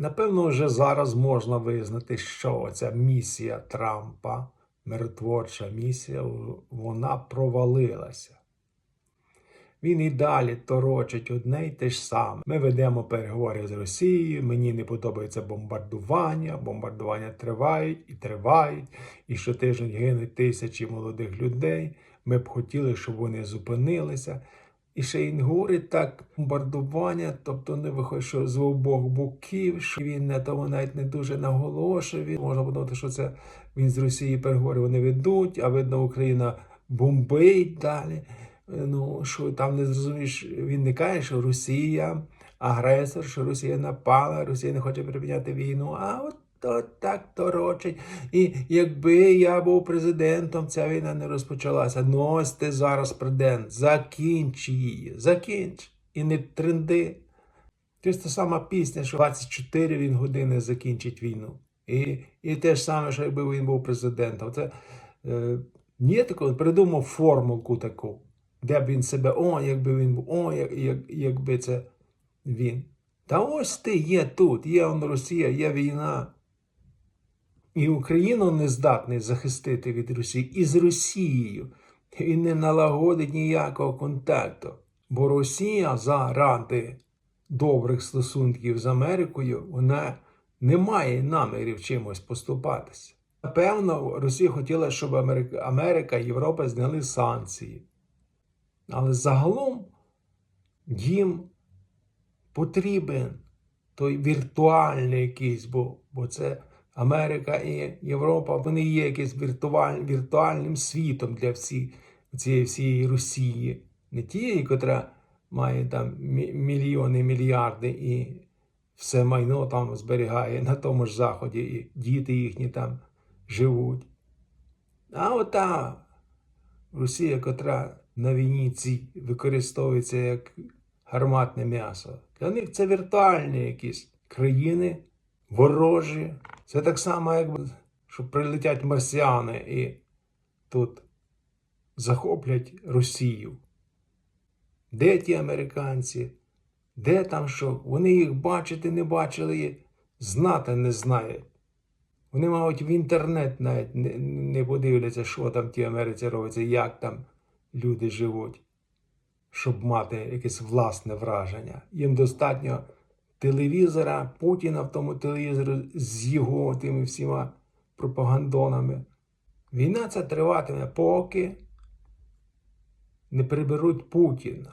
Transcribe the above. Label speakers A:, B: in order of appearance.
A: Напевно, вже зараз можна визнати, що ця місія Трампа, миротворча місія, вона провалилася. Він і далі торочить одне й те ж саме. Ми ведемо переговори з Росією, мені не подобається бомбардування, бомбардування тривають і тривають, і щотиждень гинуть тисячі молодих людей. Ми б хотіли, щоб вони зупинилися. І ще говорить так, бомбардування, тобто не виходить, що з обох боків, що він на тому навіть не дуже наголошує. Можна подумати, що це він з Росії переговори вони ведуть, а видно, Україна бомбить далі. Ну, що там не зрозумієш, він не каже, що Росія агресор, що Росія напала, Росія не хоче припиняти війну, а от то так торочить. І якби я був президентом, ця війна не розпочалася. Ну ось ти зараз президент. Закінч її. Закінч. І не тренди. Це та сама пісня, що 24 він години закінчить війну. І, і те ж саме, що якби він був президентом. Це е, є такого, придумав формулку таку, де б він себе, о, якби він був, о, як, як, якби це він. Та ось ти є тут, є он Росія, є війна. І Україну не здатний захистити від Росії. І з Росією він не налагодить ніякого контакту. Бо Росія заради добрих стосунків з Америкою вона не має намірів чимось поступатися. Напевно, Росія хотіла, щоб Америка, і Європа зняли санкції. Але загалом їм потрібен той віртуальний якийсь, бо, бо це Америка і Європа, вони є якимось віртуаль, віртуальним світом для всі, цієї всієї Росії. Не тієї, котра має там мільйони, мільярди і все майно там зберігає на тому ж заході, і діти їхні там живуть. А ота Росія, котра на війні цій використовується як гарматне м'ясо. Для них це віртуальні якісь країни, ворожі. Це так само, як що прилетять марсіани і тут захоплять Росію. Де ті американці? Де там що? Вони їх бачити не бачили, знати не знають. Вони, мабуть, в інтернет навіть не, не подивляться, що там в тій Америці робиться, як там люди живуть, щоб мати якесь власне враження. Їм достатньо телевізора, Путіна в тому телевізорі з його тими всіма пропагандонами. Війна ця триватиме, поки не приберуть Путіна.